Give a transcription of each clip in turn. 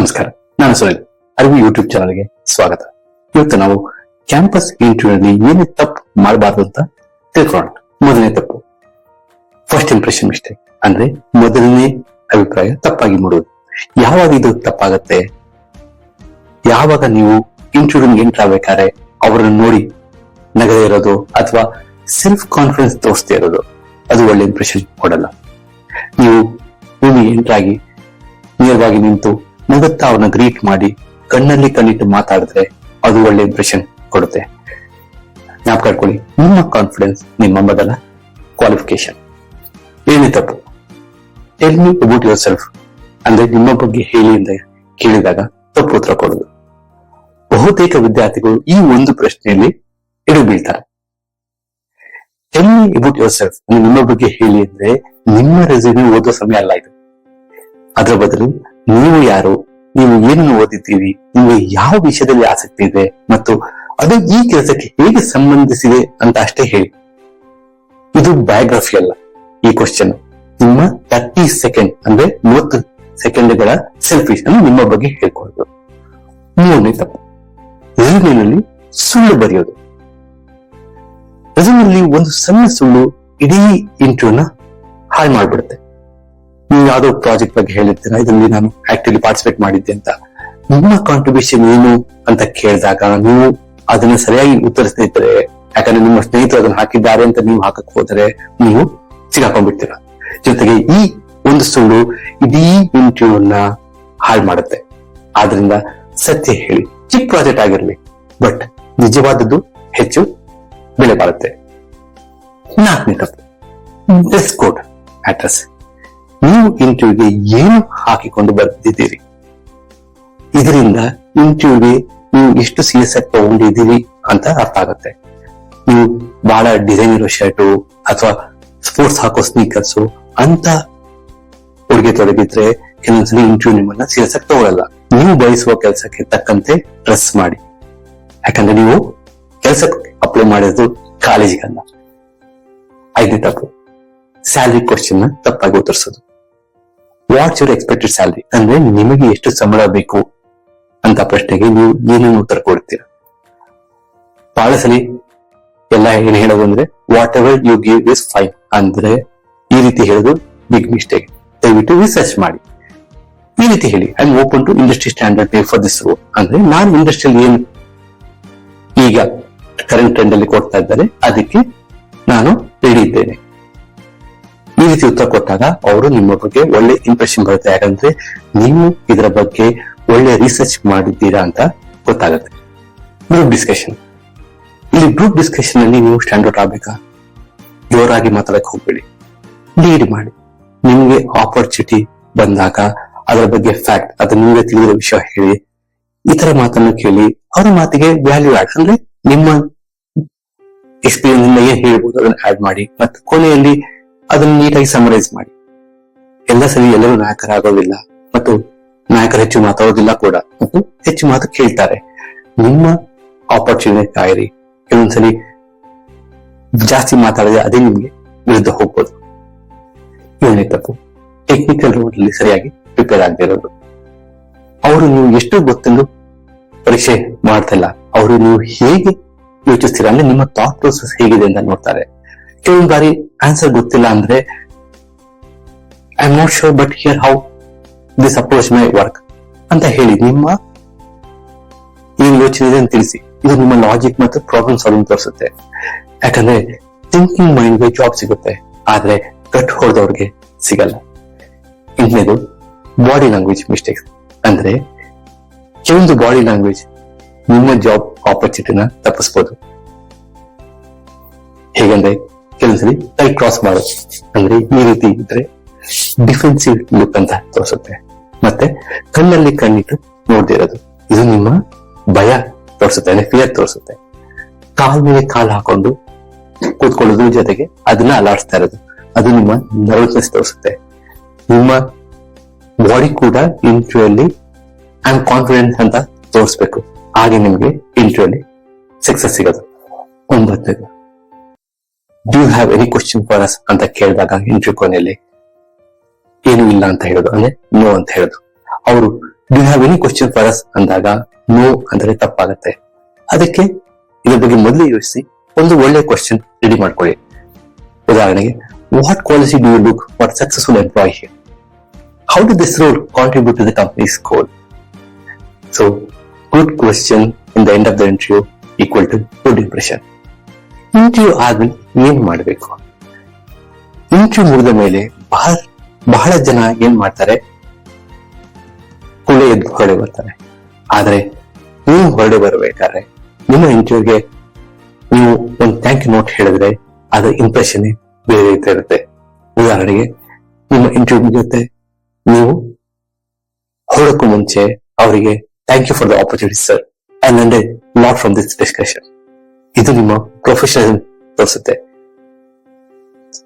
ನಮಸ್ಕಾರ, ನಾನು ಸುನಿಲ್. ಅರಿವು ಯೂಟ್ಯೂಬ್ ಚಾನಲ್ಗೆ ಸ್ವಾಗತ. ಇವತ್ತು ನಾವು ಕ್ಯಾಂಪಸ್ ಇಂಟರ್ವ್ಯೂನಲ್ಲಿ ಏನೇ ತಪ್ಪು ಮಾಡಬಾರ್ದು ಅಂತ ತಿಳ್ಕೊಳ್ಳೋಣ. ಮೊದಲನೇ ತಪ್ಪು. ಫಸ್ಟ್ ಇಂಪ್ರೆಷನ್ ಮಿಸ್ಟೇಕ್ ಅಂದ್ರೆ ಮೊದಲನೇ ಅಭಿಪ್ರಾಯ ತಪ್ಪಾಗಿ ಮೂಡುವುದು. ಯಾವಾಗ ಇದು ತಪ್ಪಾಗತ್ತೆ? ಯಾವಾಗ ನೀವು ಇಂಟರ್ವ್ಯೂ ಎಂಟರ್ ಆಗ್ಬೇಕಾದ್ರೆ ಅವರನ್ನು ನೋಡಿ ನಗದೇ ಇರೋದು ಅಥವಾ ಸೆಲ್ಫ್ ಕಾನ್ಫಿಡೆನ್ಸ್ ತೋರಿಸ್ತಾ ಇರೋದು. ಅದು ಒಳ್ಳೆ ಇಂಪ್ರೆಷನ್ ಕೊಡಲ್ಲ. ನೀವು ಭೂಮಿ ಎಂಟರ್ ಆಗಿ ನೇರವಾಗಿ ನಿಂತು ನಗುತ್ತಾ ಅವನ ಗ್ರೀಟ್ ಮಾಡಿ ಕಣ್ಣಲ್ಲಿ ಕಣ್ಣಿಟ್ಟು ಮಾತಾಡಿದ್ರೆ ಅದು ಒಳ್ಳೆ ಇಂಪ್ರೆಷನ್ ಕೊಡುತ್ತೆ. ಜ್ಞಾಪಕ ಇಟ್ಕೊಳ್ಳಿ, ನಿಮ್ಮ ಕಾನ್ಫಿಡೆನ್ಸ್ ನಿಮ್ಮ ಮೊದಲ ಕ್ವಾಲಿಫಿಕೇಶನ್ ಏನೇ ತಪ್ಪು tell me about yourself ಅಂದ್ರೆ ನಿಮ್ಮ ಬಗ್ಗೆ ಹೇಳಿ ಅಂತ ಕೇಳಿದಾಗ ತಪ್ಪು ಉತ್ತರ ಕೊಡುದು. ಬಹುತೇಕ ವಿದ್ಯಾರ್ಥಿಗಳು ಈ ಒಂದು ಪ್ರಶ್ನೆಯಲ್ಲಿ ಎಡು ಬೀಳ್ತಾರೆ. Tell me about yourself ನಿಮ್ಮ ಬಗ್ಗೆ ಹೇಳಿ ಅಂದ್ರೆ ನಿಮ್ಮ ರೆಸ್ಯೂಮೆ ಓದೋ ಸಮಯ ಅಲ್ಲ ಇದು. ಅದರ ಬದಲು ನೀವು ಯಾರು? ನೀವು ಏನನ್ನು ಓದಿದ್ದೀರಿ? ನಿಮಗೆ ಯಾವ ವಿಷಯದಲ್ಲಿ ಆಸಕ್ತಿ ಇದೆ? ಮತ್ತು ಅದು ಈ ಕೆಲಸಕ್ಕೆ ಹೇಗೆ ಸಂಬಂಧಿಸಿದೆ ಅಂತ ಅಷ್ಟೇ ಹೇಳಿ. ಇದು ಬಯೋಗ್ರಫಿ ಅಲ್ಲ. ಈ ಕ್ವಶನ್ ನಿಮ್ಮ ತರ್ಟಿ ಸೆಕೆಂಡ್ ಅಂದ್ರೆ ಮೂವತ್ತು ಸೆಕೆಂಡ್ಗಳ ಸೆಲ್ಫಿಶ್ ಅನ್ನು ನಿಮ್ಮ ಬಗ್ಗೆ ಹೇಳ್ಕೊಳ್ಳೋದು ಮೂರನೇ ತಪ್ಪು. ರೆಸ್ಯೂಮಿನಲ್ಲಿ ಸುಳ್ಳು ಬರೆಯೋದು. ರೆಸ್ಯೂಮಿನಲ್ಲಿ ಒಂದು ಸಣ್ಣ ಸುಳ್ಳು ಇಡೀ ಇಂಟರ್ವ್ಯೂನ ಹಾಳು ಮಾಡ್ಬಿಡುತ್ತೆ. ನೀವು ಯಾವ್ದೋ ಪ್ರಾಜೆಕ್ಟ್ ಬಗ್ಗೆ ಹೇಳಿರ್ತೀರ? ಇದರಲ್ಲಿ ನಾನು ಆಕ್ಟಿವ್ಲಿ ಪಾರ್ಟಿಸಿಪೇಟ್ ಮಾಡಿದ್ದೆ ಅಂತ. ನಿಮ್ಮ ಕಾಂಟ್ರಿಬ್ಯೂಷನ್ ಏನು ಅಂತ ಕೇಳಿದಾಗ ನೀವು ಅದನ್ನ ಸರಿಯಾಗಿ ಉತ್ತರಿಸದಿದ್ರೆ ಯಾಕಂದ್ರೆ ನಿಮ್ಮ ಸ್ನೇಹಿತರು ಅದನ್ನ ಹಾಕಿದ್ದಾರೆ ಅಂತ ನೀವು ಹಾಕಕ್ ಹೋದರೆ ನೀವು ಸಿಗಾಕೊಂಡ್ಬಿಡ್ತೀರ ಜೊತೆಗೆ ಈ ಒಂದು ಸುಳ್ಳು ಇಡೀ ಇಂಟರ್ವ್ಯೂನ ಹಾಳು ಮಾಡುತ್ತೆ. ಆದ್ರಿಂದ ಸತ್ಯ ಹೇಳಿ, ಚಿಕ್ಕ ಪ್ರಾಜೆಕ್ಟ್ ಆಗಿರ್ಲಿ ಬಟ್ ನಿಜವಾದದ್ದು ಹೆಚ್ಚು ಬೆಲೆ ಬಾಳುತ್ತೆ. ನಾಲ್ಕನೇ ತಪ್ಪು ಡ್ರೆಸ್ ಕೋಡ್ ಅಡ್ರೆಸ್ ನೀವು ಇಂಟರ್ವ್ಯೂಗೆ ಏನು ಹಾಕಿಕೊಂಡು ಬರ್ತಿದ್ದೀರಿ? ಇದರಿಂದ ಇಂಟರ್ವ್ಯೂಗೆ ನೀವು ಎಷ್ಟು ಸೀರಿಯಸ್ ತಗೊಂಡಿದ್ದೀರಿ ಅಂತ ಅರ್ಥ ಆಗುತ್ತೆ. ನೀವು ಬಹಳ ಡಿಸೈನ್ ಇರೋ ಶರ್ಟು ಅಥವಾ ಸ್ಪೋರ್ಟ್ಸ್ ಹಾಕೋ ಸ್ನೀಕರ್ಸು ಅಂತ ಉಡುಗೆ ತೊಡಗಿದ್ರೆ ಕೆಲವೊಂದ್ಸಲಿ ಇಂಟರ್ವ್ಯೂ ನಿಮ್ಮನ್ನ ಸೀರಿಯಸ್ ಆಗಿ ತಗೊಳ್ಳಲ್ಲ ನೀವು ಬಯಸುವ ಕೆಲಸಕ್ಕೆ ತಕ್ಕಂತೆ ಡ್ರೆಸ್ ಮಾಡಿ. ಯಾಕಂದ್ರೆ ನೀವು ಕೆಲಸಕ್ಕೆ ಅಪ್ಲೈ ಮಾಡಿರೋದು ಕಾಲೇಜಿಗಲ್ಲ ಐದನೇ ತಪ್ಪು ಸ್ಯಾಲ್ರಿ ಕ್ವಶನ್ ತಪ್ಪಾಗಿ ಉತ್ತರಿಸೋದು. ವಾಟ್ಸ್ ಯುವರ್ ಎಕ್ಸ್ಪೆಕ್ಟೆಡ್ ಸ್ಯಾಲ್ರಿ ಅಂದ್ರೆ ನಿಮಗೆ ಎಷ್ಟು ಸಂಬಳ ಬೇಕು ಅಂತ ಪ್ರಶ್ನೆಗೆ ನೀವು ಏನೇನು ಉತ್ತರ ಕೊಡ್ತೀರಾ? ಬಹಳ ಸರಿ ಎಲ್ಲ ಏನ್ ಹೇಳೋದು ಅಂದ್ರೆ whatever you give is fine ಅಂದ್ರೆ ಈ ರೀತಿ ಹೇಳೋದು ಬಿಗ್ ಮಿಸ್ಟೇಕ್ ದಯವಿಟ್ಟು ರಿಸರ್ಚ್ ಮಾಡಿ. ಈ ರೀತಿ ಹೇಳಿ. I open to industry standard pay for this role ಅಂದ್ರೆ ನಾನ್ ಇಂಡಸ್ಟ್ರಿಯಲ್ಲಿ ಏನು ಈಗ ಕರೆಂಟ್ ಟ್ರೆಂಡ್ ಅಲ್ಲಿ ಕೊಡ್ತಾ ಇದ್ದಾರೆ, ಅದಕ್ಕೆ ನಾನು ರೆಡಿ ಇದ್ದೇನೆ ಈ ರೀತಿ ಉತ್ತರ ಕೊಟ್ಟಾಗ ಅವರು ನಿಮ್ಮ ಬಗ್ಗೆ ಒಳ್ಳೆ ಇಂಪ್ರೆಷನ್ ಬರುತ್ತೆ. ಯಾಕಂದ್ರೆ ನೀವು ಇದರ ಬಗ್ಗೆ ಒಳ್ಳೆ ರಿಸರ್ಚ್ ಮಾಡಿದ್ದೀರಾ ಅಂತ ಗೊತ್ತಾಗುತ್ತೆ. ಗ್ರೂಪ್ ಡಿಸ್ಕಷನ್ ಇಲ್ಲಿ ಗ್ರೂಪ್ ಡಿಸ್ಕಷನ್ ಅಲ್ಲಿ ನೀವು ಸ್ಟ್ಯಾಂಡರ್ಡ್ ಆಗ್ಬೇಕಾ? ಜೋರಾಗಿ ಮಾತಾಡಕ್ ಹೋಗ್ಬೇಡಿ. ಲೀಡ್ ಮಾಡಿ. ನಿಮ್ಗೆ ಆಪರ್ಚುನಿಟಿ ಬಂದಾಗ ಅದರ ಬಗ್ಗೆ ಫ್ಯಾಕ್ಟ್ ಅದು ನಿಮ್ಗೆ ತಿಳಿದಿರೋ ವಿಷಯ ಹೇಳಿ ಇತರ ತರ ಮಾತನ್ನು ಕೇಳಿ, ಅವರ ಮಾತಿಗೆ ವ್ಯಾಲ್ಯೂ ಆಡ್ ಅಂದ್ರೆ ನಿಮ್ಮ ಎಕ್ಸ್ಪೀರಿಯನ್ಸ್ ಏನ್ ಹೇಳ್ಬೋದು ಅದನ್ನ ಆಡ್ ಮಾಡಿ. ಮತ್ತೆ ಕೊನೆಯಲ್ಲಿ ಅದನ್ನು ನೀಟಾಗಿ ಸಮರೈಸ್ ಮಾಡಿ. ಎಲ್ಲ ಸರಿ, ಎಲ್ಲರೂ ನಾಯಕರಾಗೋದಿಲ್ಲ ಮತ್ತು ನಾಯಕರು ಹೆಚ್ಚು ಮಾತಾಡೋದಿಲ್ಲ ಕೂಡ ಮತ್ತು ಹೆಚ್ಚು ಮಾತು ಕೇಳ್ತಾರೆ. ನಿಮ್ಮ ಆಪರ್ಚುನಿಟಿ ಕಾಯಿರಿ ಕೆಲವೊಂದ್ಸಲಿ ಜಾಸ್ತಿ ಮಾತಾಡಿದ್ರೆ ಅದೇ ನಿಮ್ಗೆ ವಿರುದ್ಧ ಹೋಗ್ಬೋದು. ಏನೇ ತಪ್ಪು ಟೆಕ್ನಿಕಲ್ ರೋಡ್ ಅಲ್ಲಿ ಸರಿಯಾಗಿ ಪ್ರಿಪೇರ್ ಆಗದೆ ಇರೋದು. ಅವರು ನೀವು ಎಷ್ಟು ಗೊತ್ತಲ್ಲೂ ಪರೀಕ್ಷೆ ಮಾಡ್ತಿಲ್ಲ, ಅವರು ನೀವು ಹೇಗೆ ಯೋಚಿಸ್ತೀರಾ ಅಂದ್ರೆ ನಿಮ್ಮ ಥಾಟ್ ಪ್ರೋಸೆಸ್ ಹೇಗಿದೆ ಅಂತ ನೋಡ್ತಾರೆ. ಕೆಲವೊಂದು ಬಾರಿ ಆನ್ಸರ್ ಗೊತ್ತಿಲ್ಲ ಅಂದ್ರೆ I am not sure but here how this approach my work ಅಂತ ಹೇಳಿ. ನಿಮ್ಮ ಏನ್ ಯೋಚನೆ ಇದೆ ಅಂತ ತಿಳಿಸಿ. ಇದು ನಿಮ್ಮ ಲಾಜಿಕ್ ಮತ್ತು ಪ್ರಾಬ್ಲಮ್ ಸಾಲ್ವಿಂಗ್ ತೋರಿಸುತ್ತೆ. ಯಾಕಂದ್ರೆ ಥಿಂಕಿಂಗ್ ಮೈಂಡ್ಗೆ ಜಾಬ್ ಸಿಗುತ್ತೆ, ಆದ್ರೆ ಕಟ್ ಹೊಡೆದವ್ರಿಗೆ ಸಿಗಲ್ಲ. ಇಂಥದ್ದು ಬಾಡಿ ಲ್ಯಾಂಗ್ವೇಜ್ ಮಿಸ್ಟೇಕ್ಸ್ ಅಂದ್ರೆ, ಕೆಲವೊಂದು ಬಾಡಿ ಲ್ಯಾಂಗ್ವೇಜ್ ನಿಮ್ಮ ಜಾಬ್ ಆಪರ್ಚುನಿಟಿನ ತಪ್ಪಿಸ್ಬೋದು. ಹೇಗಂದ್ರೆ ಕೆಲವೊಂದ್ಸಲಿ ಕೈ ಕ್ರಾಸ್ ಮಾಡೋದು ಅಂದ್ರೆ, ಈ ರೀತಿ ಇದ್ರೆ ಡಿಫೆನ್ಸಿವ್ ಲುಕ್ ಅಂತ ತೋರಿಸುತ್ತೆ. ಮತ್ತೆ ಕಣ್ಣಲ್ಲಿ ಕಣ್ಣಿಟ್ಟು ನೋಡ್ದಿರೋದು ಇದು ನಿಮ್ಮ ಭಯ ತೋರಿಸುತ್ತೆ, ಅಂದ್ರೆ ಫಿಯರ್ ತೋರಿಸುತ್ತೆ. ಕಾಲ್ ಮೇಲೆ ಕಾಲ್ ಹಾಕೊಂಡು ಕೂತ್ಕೊಳ್ಳೋದ್ರ ಜೊತೆಗೆ ಅದನ್ನ ಅಲಾಡಿಸ್ತಾ ಇರೋದು. ಅದು ನಿಮ್ಮ ನರ್ವಸ್ನೆಸ್ ತೋರಿಸುತ್ತೆ. ನಿಮ್ಮ ಬಾಡಿ ಕೂಡ ಇಂಟರ್ವ್ಯೂ ಅಲ್ಲಿ ಐ ಆಮ್ ಕಾನ್ಫಿಡೆಂಟ್ ಅಂತ ತೋರಿಸ್ಬೇಕು. ಹಾಗೆ ನಿಮ್ಗೆ ಇಂಟ್ರೂ ಅಲ್ಲಿ ಸಕ್ಸಸ್ ಸಿಗೋದು. ಒಂಬತ್ತನೇದು. Do you have any question for us ಅಂತ ಕೇಳಿದಾಗ ಇಂಟರ್ವ್ಯೂ ಕೊನೆಯಲ್ಲಿ, ಏನು ಇಲ್ಲ ಅಂತ ಹೇಳೋದು. ಅಂದ್ರೆ ನೋ ಅಂತ ಹೇಳೋದು. ಅವರು do have any question for us ಅಂದಾಗ ನೋ ಅಂದ್ರೆ ತಪ್ಪಾಗತ್ತೆ. ಅದಕ್ಕೆ, ಇದ್ರ ಬಗ್ಗೆ ಮೊದಲು ಯೋಚಿಸಿ, ಒಂದು ಒಳ್ಳೆ ಕ್ವಶನ್ ರೆಡಿ ಮಾಡ್ಕೊಳ್ಳಿ. ಉದಾಹರಣೆಗೆ what quality do you look what successful employee how do this role contribute to the company's goal so good question in the end of the interview equal to good impression interview ಆದ್ಮೇಲೆ ಏನ್ ಮಾಡಬೇಕು? Interview ಮುಗಿದ ಮೇಲೆ ಬಹಳ ಬಹಳ ಜನ ಏನ್ ಮಾಡ್ತಾರೆ? ಕುಳೆ ಎದ್ದು ಹೊರಡೆ ಬರ್ತಾರೆ. ಆದ್ರೆ ನೀವು ಹೊರಡೆ ಬರಬೇಕಾದ್ರೆ ನಿಮ್ಮ ಇಂಟರ್ವ್ಯೂಗೆ ನೀವು ಒಂದು ಥ್ಯಾಂಕ್ ಯು ನೋಟ್ ಹೇಳಿದ್ರೆ ಅದರ ಇಂಪ್ರೆಷನ್ ಬೇರೆ ರೀತಿ ಇರುತ್ತೆ. ಉದಾಹರಣೆಗೆ, ನಿಮ್ಮ ಇಂಟರ್ವ್ಯೂ ಮುಗಿಯುತ್ತೆ. ನೀವು ಹೊರಡಕ್ಕೂ ಮುಂಚೆ ಅವರಿಗೆ thank you for the opportunity sir learn lot from this discussion ಇದು ನಿಮ್ಮ ಪ್ರೊಫೆಷನಲ್ ತೋರಿಸುತ್ತೆ.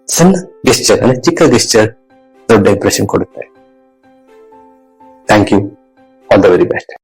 ಸಣ್ಣ ಗೆಸ್ಚರ್ ಅಂದ್ರೆ ಚಿಕ್ಕ ಗೆಸ್ಚರ್ ದೊಡ್ಡ ಇಂಪ್ರೆಷನ್ ಕೊಡುತ್ತೆ. Thank you all the very best